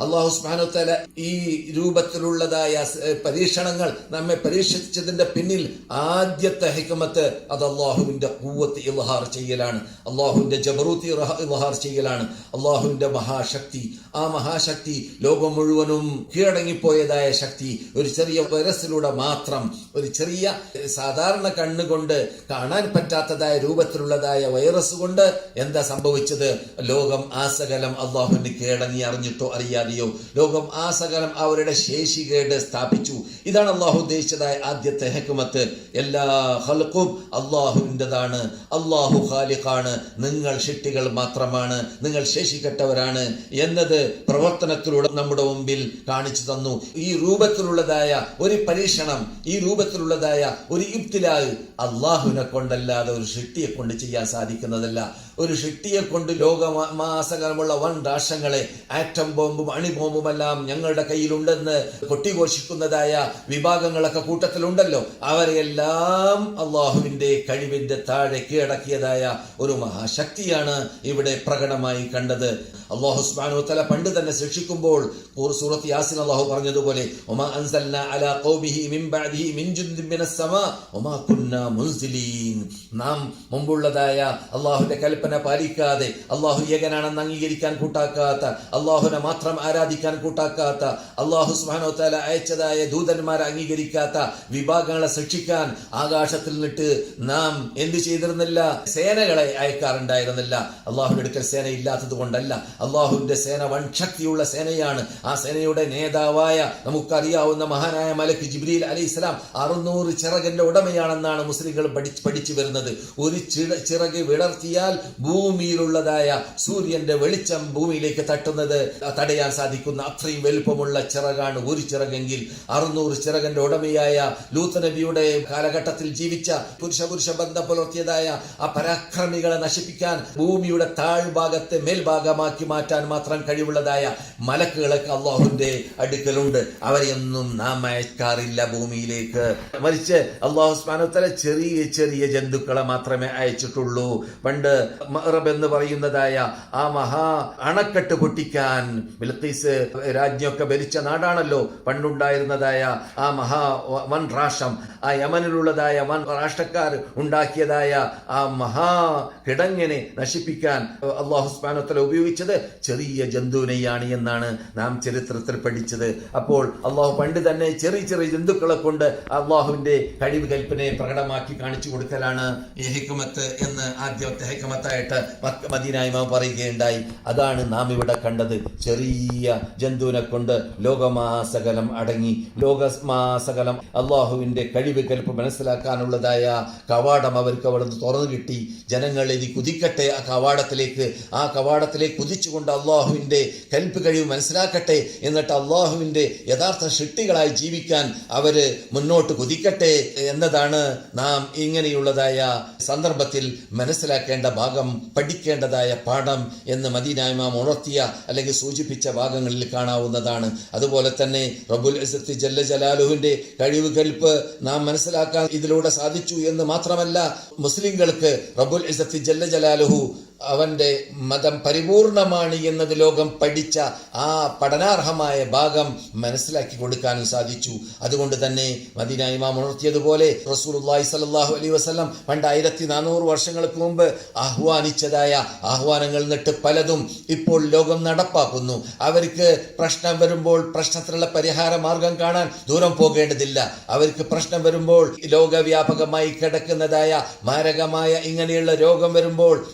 അള്ളാഹു സ്മാനോത്തല ഈ രൂപത്തിലുള്ളതായ പരീക്ഷണങ്ങൾ നമ്മെ പരീക്ഷിച്ചതിന്റെ പിന്നിൽ ആദ്യത്തെ ഹിക്കമത്ത് അത് അള്ളാഹുവിന്റെ കൂവത്ത് ഇൽഹാർ ചെയ്യലാണ്. അള്ളാഹുവിന്റെ ജബറൂത്തി ഇൽഹാർ ചെയ്യലാണ്. അള്ളാഹുവിന്റെ മഹാശക്തി. ആ മഹാശക്തി ലോകം മുഴുവനും കീഴടങ്ങിപ്പോയതായ ശക്തി ഒരു ചെറിയ വൈറസിലൂടെ മാത്രം ഒരു ചെറിയ സാധാരണ കണ്ണുകൊണ്ട് കാണാൻ പറ്റാത്തതായ രൂപത്തിലുള്ളതായ വൈറസ് കൊണ്ട് എന്താ സംഭവിച്ചത്? ലോകം ആസകലം അള്ളാഹുവിന് കീഴടങ്ങി അറിഞ്ഞിട്ടോ അറിയാതെയോ ലോകം ആ സകലം അവരുടെ ശേഷി കേട്ട് സ്ഥാപിച്ചു. ഇതാണ് അള്ളാഹു ഉദ്ദേശിച്ചതായ ആദ്യത്തെ ഹെക്കുമത്ത് എല്ലാ ഹൽക്കും അള്ളാഹുവിന്റെതാണ് അള്ളാഹു ഖാലിഖാണ്. നിങ്ങൾ ഷിട്ടികൾ മാത്രമാണ്. നിങ്ങൾ ശേഷിക്കട്ടവരാണ് എന്നത് പ്രവർത്തനത്തിലൂടെ നമ്മുടെ മുമ്പിൽ കാണിച്ചു തന്നു. ഈ രൂപത്തിലുള്ളതായ ഒരു പരീക്ഷണം ഈ രൂപത്തിലുള്ളതായ ഒരു ഇബ്തിലാ അള്ളാഹുവിനെ കൊണ്ടല്ലാതെ ഒരു ഷിട്ടിയെ കൊണ്ട് ചെയ്യാൻ സാധിക്കുന്നതല്ല. ഒരു ഷിട്ടിയെ കൊണ്ട് ലോകമാസകലമുള്ള വൻ രാഷ്ട്രങ്ങളെ ആറ്റം ബോംബും അണിബോംബുമെല്ലാം ഞങ്ങളുടെ കയ്യിലുണ്ടെന്ന് കൊട്ടിഘോഷിക്കുന്നതായ വിഭാഗങ്ങളൊക്കെ കൂട്ടത്തിലുണ്ടല്ലോ. അവരെയെല്ലാം അള്ളാഹുവിന്റെ കഴിവിന്റെ താഴെ കീഴടക്കിയതായ ഒരു മഹാശക്തിയാണ് ഇവിടെ പ്രകടമായി കണ്ടത്. അള്ളാഹു സുബ്ഹാനഹു തല പണ്ട് തന്നെ ശിക്ഷിക്കുമ്പോൾ സൂറത്ത് യാസിൻ അള്ളാഹു പറഞ്ഞതുപോലെ ഒമാ അൻസൽന അലാ ഖൗമിഹി മിൻ ബഅദിഹി മിൻ ജുൻദിൻ മിനസ് സമാ ഒമാ കുന്നാ നാം മുമ്പുള്ളതായ അള്ളാഹുവിന്റെ കൽപ്പന പാലിക്കാതെ അള്ളാഹു ഏകനാണെന്ന് അംഗീകരിക്കാൻ കൂട്ടാക്കാത്ത അള്ളാഹുവിനെ മാത്രം ആരാധിക്കാൻ കൂട്ടാക്കാത്ത അള്ളാഹു സുബ്ഹാനഹു തആല അയച്ചതായ ദൂതന്മാരെ അംഗീകരിക്കാത്ത വിഭാഗങ്ങളെ ശിക്ഷിക്കാൻ ആകാശത്തിൽ നിന്നിട്ട് നാം എന്ത് ചെയ്തിരുന്നില്ല? സേനകളെ അയക്കാറുണ്ടായിരുന്നില്ല. അള്ളാഹുവിന്റെ അടുക്കൽ സേന ഇല്ലാത്തത് കൊണ്ടല്ല. അള്ളാഹുവിന്റെ സേന വൻ ശക്തിയുള്ള സേനയാണ്. ആ സേനയുടെ നേതാവായ നമുക്കറിയാവുന്ന മഹാനായ മലക്ക് ജിബ്രീൽ അലി ഇസ്ലാം അറുന്നൂറ് ചിറകിന്റെ ഉടമയാണെന്നാണ് മുസ്ലിങ്ങൾ പഠിച്ച് പഠിച്ചു വരുന്നത്. ഒരു ചിറ ചിറക് വിടർത്തിയാൽ ഭൂമിയിലുള്ളതായ സൂര്യന്റെ വെളിച്ചം ഭൂമിയിലേക്ക് തട്ടുന്നത് തടയാൻ സാധിക്കുന്ന അത്രയും വലുപ്പമുള്ള ചിറകാണ് ഒരു ചിറകെങ്കിൽ അറുന്നൂറ് ചിറകന്റെ ഉടമയായ ലൂത്ത് നബിയുടെ കാലഘട്ടത്തിൽ ജീവിച്ച പുരുഷ പുരുഷ ബന്ധം പുലർത്തിയതായ ആ പരാക്രമികളെ നശിപ്പിക്കാൻ ഭൂമിയുടെ താഴ്ഭാഗത്തെ മേൽഭാഗമാക്കി മാറ്റാൻ മാത്രം കഴിവുള്ളതായ മലക്കുകളൊക്കെ അള്ളാഹുവിന്റെ അടുക്കലുണ്ട്. അവരെയൊന്നും നാം അയക്കാറില്ല ഭൂമിയിലേക്ക്. മറിച്ച് അള്ളാഹു സ്മാനത്തല ചെറിയ ചെറിയ ജന്തുക്കളെ മാത്രമേ അയച്ചിട്ടുള്ളൂ. പണ്ട് മഹ്റബ് എന്ന് പറയുന്നതായ ആ മഹാ അണക്കെട്ട് പൊട്ടിക്കാൻ ബിൽക്കീസ് രാജ്ഞിയൊക്കെ ഭരിച്ച നാടാണല്ലോ പണ്ടുണ്ടായിരുന്നതായ ആ മഹാ വൻ രാഷ്ട്രം ആ യമനിലുള്ളതായ വൻ രാഷ്ട്രക്കാർ ഉണ്ടാക്കിയതായ ആ മഹാ കിടങ്ങിനെ നശിപ്പിക്കാൻ അള്ളാഹുസ്മാനത്തല ഉപയോഗിച്ചത് ചെറിയ ജന്തുവിനെയാണ് എന്നാണ് നാം ചരിത്രത്തിൽ പഠിച്ചത്. അപ്പോൾ അള്ളാഹു പണ്ട് തന്നെ ചെറിയ ചെറിയ ജന്തുക്കളെ കൊണ്ട് അള്ളാഹുവിന്റെ കഴിവ് കൽപ്പനയെ പ്രകടമാക്കി കാണിച്ചു കൊടുക്കലാണ് ഈ ഹിക്കുമത്ത് എന്ന് ആദ്യത്തെ ഹിക്കുമത്തായിട്ട് മദീനായ്മ പറയുകയുണ്ടായി. അതാണ് നാം ഇവിടെ കണ്ടത്. ചെറിയ ജന്തുവിനെ കൊണ്ട് ലോകമാസകലം അടങ്ങി. ലോകമാസകലം അള്ളാഹുവിന്റെ കഴിവ് കൽപ്പ് മനസ്സിലാക്കാനുള്ളതായ കവാടം അവർക്ക് അവിടെ നിന്ന് തുറന്നു കിട്ടി. ജനങ്ങൾ ഇനി കുതിക്കട്ടെ ആ കവാടത്തിലേക്ക്. ആ കവാടത്തിലേക്ക് കുതിച്ചുകൊണ്ട് അള്ളാഹുവിന്റെ കൽപ്പ് കഴിവ് മനസ്സിലാക്കട്ടെ. എന്നിട്ട് അള്ളാഹുവിന്റെ യഥാർത്ഥ ഷിട്ടികളായി ജീവിക്കാൻ അവർ മുന്നോട്ട് കുതിക്കട്ടെ എന്നതാണ് നാം ഇങ്ങനെയുള്ളതായ സന്ദർഭത്തിൽ മനസ്സിലാക്കേണ്ട ഭാഗം പഠിക്കേണ്ടതായ പാഠം എന്ന് മദീനായ്മ ഉണർത്തിയ അല്ലെങ്കിൽ സൂചിപ്പിച്ച ഭാഗങ്ങളിൽ കാണാവുന്നതാണ്. അതുപോലെ തന്നെ റബുൽ ഇസത്ത് ജല്ല ജലാലുവിന്റെ കഴിവ് കൽപ്പ് നാം മനസ്സിലാക്കാൻ ഇതിലൂടെ സാധിച്ചു എന്ന് മാത്രമല്ല മുസ്ലിങ്ങൾക്ക് റബുൽ ഇസത്തി ജല്ല ജലാലുഹു അവന്റെ മതം പരിപൂർണമാണ് എന്നത് ലോകം പഠിച്ച ആ പഠനാർഹമായ ഭാഗം മനസ്സിലാക്കി കൊടുക്കാനും സാധിച്ചു. അതുകൊണ്ട് തന്നെ മദീന ഇമാം ഉണർത്തിയതുപോലെ റസൂലുള്ളാഹി സ്വല്ലല്ലാഹു അലൈഹി വസല്ലം പണ്ട് ആയിരത്തി നാനൂറ് വർഷങ്ങൾക്ക് മുമ്പ് ആഹ്വാനിച്ചതായ ആഹ്വാനങ്ങൾ നിട്ട് പലതും ഇപ്പോൾ ലോകം നടപ്പാക്കുന്നു. അവർക്ക് പ്രശ്നം വരുമ്പോൾ പ്രശ്നത്തിനുള്ള പരിഹാര മാർഗം കാണാൻ ദൂരം പോകേണ്ടതില്ല. അവർക്ക് പ്രശ്നം വരുമ്പോൾ ലോകവ്യാപകമായി കിടക്കുന്നതായ മാരകമായ ഇങ്ങനെയുള്ള രോഗം വരുമ്പോൾ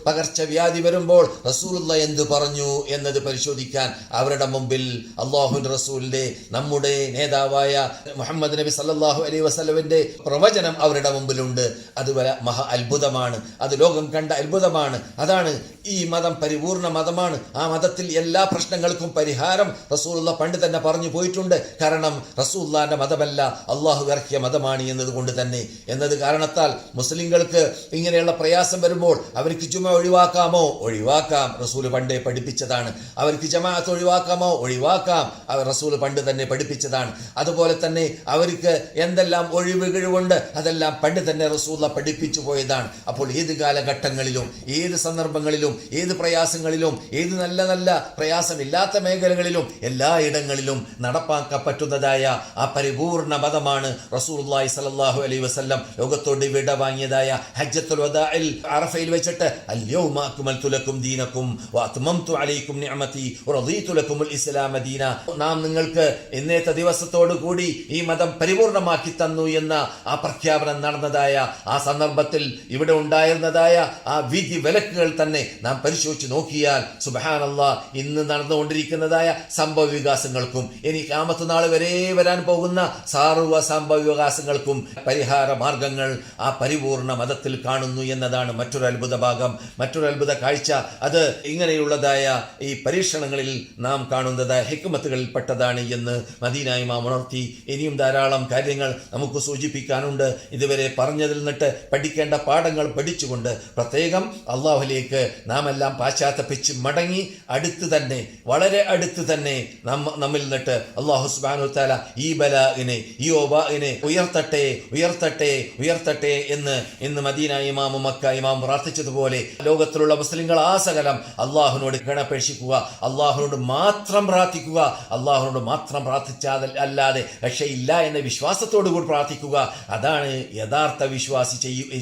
പകർച്ചവ്യാധി വരുമ്പോൾ റസൂലുള്ള എന്ത് പറഞ്ഞു എന്നത് പരിശോധിക്കാൻ അവരുടെ മുമ്പിൽ അള്ളാഹു റസൂലിന്റെ നമ്മുടെ നേതാവായ മുഹമ്മദ് നബി സല്ലാഹു അലൈഹി വസ്ലമിന്റെ പ്രവചനം അവരുടെ മുമ്പിലുണ്ട്. അത് വല- മഹാ അത്ഭുതമാണ്. അത് ലോകം കണ്ട അത്ഭുതമാണ്. അതാണ് ഈ മതം പരിപൂർണ മതമാണ്. ആ മതത്തിൽ എല്ലാ പ്രശ്നങ്ങൾക്കും പരിഹാരം റസൂലുള്ള പണ്ട് തന്നെ പറഞ്ഞു പോയിട്ടുണ്ട്. കാരണം റസൂല്ലാന്റെ മതമല്ല അള്ളാഹു ഇറക്കിയ മതമാണ് എന്നതുകൊണ്ട് തന്നെ. എന്നത് കാരണത്താൽ മുസ്ലിങ്ങൾക്ക് ഇങ്ങനെയുള്ള പ്രയാസം വരുമ്പോൾ അവർക്ക് ചുമ ഒഴിവാക്കാൻ ഒഴിവാക്കാമോ? ഒഴിവാക്കാം. റസൂൽ പണ്ടേ പഠിപ്പിച്ചതാണ്. അവർക്ക് ജമാഅത്ത് ഒഴിവാക്കാമോ? ഒഴിവാക്കാം. അവർ റസൂൽ പണ്ട് തന്നെ പഠിപ്പിച്ചതാണ്. അതുപോലെ തന്നെ അവർക്ക് എന്തെല്ലാം ഒഴിവുകളുണ്ട് അതെല്ലാം പണ്ട് തന്നെ റസൂല പഠിപ്പിച്ചു പോയതാണ്. അപ്പോൾ ഏത് കാലഘട്ടങ്ങളിലും ഏത് സന്ദർഭങ്ങളിലും ഏത് പ്രയാസങ്ങളിലും ഏത് നല്ല നല്ല പ്രയാസമില്ലാത്ത മേഖലകളിലും എല്ലായിടങ്ങളിലും നടപ്പാക്കാൻ പറ്റുന്നതായ ആ പരിപൂർണ മതമാണ് റസൂലുള്ളാഹി സലാഹു അലൈഹി വസല്ലം. ലോകത്തോട് വിട വാങ്ങിയതായ ഹജ്ജത്തുൽ വദാഇൽ അറഫയിൽ വെച്ചിട്ട് അൽയൗമ അക്മൽതു ലക്കും ദീനക്കും വാത്മംതു അലൈക്കും നിഅമതി ലക്കും ലക്കുമുൽ ഇസ്ലാമ ദീന നാം നിങ്ങൾക്ക് ഇന്നത്തെ ദിവസത്തോടു കൂടി ഈ മതം പരിപൂർണമാക്കി തന്നു എന്ന ആ പ്രഖ്യാപനം നടന്നതായ ആ സന്ദർഭത്തിൽ ഇവിടെ ഉണ്ടായിരുന്നതായ ആ വിധി വിലക്കുകൾ തന്നെ നാം പരിശോധിച്ച് നോക്കിയാൽ സുബഹാനല്ല ഇന്ന് നടന്നുകൊണ്ടിരിക്കുന്നതായ സംഭവ വികാസങ്ങൾക്കും ഇനി കാമത്ത് നാൾ വരെ വരാൻ പോകുന്ന സാർവ സംഭവ വികാസങ്ങൾക്കും പരിഹാര മാർഗങ്ങൾ ആ പരിപൂർണ മതത്തിൽ കാണുന്നു എന്നതാണ് മറ്റൊരു അത്ഭുത ഭാഗം. മറ്റൊരു അത്ഭുത കാഴ്ച. അത് ഇങ്ങനെയുള്ളതായ ഈ പരീക്ഷണങ്ങളിൽ നാം കാണുന്നത് ഹെക്കുമത്തുകളിൽ പെട്ടതാണ് എന്ന് മദീനായി മാം ഉണർത്തി. ഇനിയും ധാരാളം കാര്യങ്ങൾ നമുക്ക് സൂചിപ്പിക്കാനുണ്ട്. ഇതുവരെ പറഞ്ഞതിൽ നിന്നിട്ട് പഠിക്കേണ്ട പാഠങ്ങൾ പഠിച്ചുകൊണ്ട് പ്രത്യേകം അള്ളാഹുലേക്ക് നാം എല്ലാം പാശ്ചാത്തപ്പിച്ച് മടങ്ങി അടുത്ത് തന്നെ വളരെ അടുത്ത് തന്നെ നമ്മ നമ്മിൽ നിന്നിട്ട് അള്ളാഹു സുബാനു താല ഈ ബലാഇനെ ഈ ഒബാഇനെ ഉയർത്തട്ടെ ഉയർത്തട്ടെ ഉയർത്തട്ടെ എന്ന് ഇന്ന് മദീന ഇമാമു മക്ക ഇമാം പ്രാർത്ഥിച്ചതുപോലെ ലോകത്തിലുള്ള മുസ്ലിങ്ങൾ ആ സകലം അള്ളാഹുവിനോട് ഗണപേക്ഷിക്കുക അള്ളാഹുവിനോട് മാത്രം പ്രാർത്ഥിക്കുക അള്ളാഹുവിനോട് മാത്രം പ്രാർത്ഥിച്ചാൽ അല്ലാതെ രക്ഷയില്ല എന്ന വിശ്വാസത്തോടു കൂടി പ്രാർത്ഥിക്കുക. അതാണ് യഥാർത്ഥ വിശ്വാസി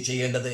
ചെയ്യേണ്ടത്.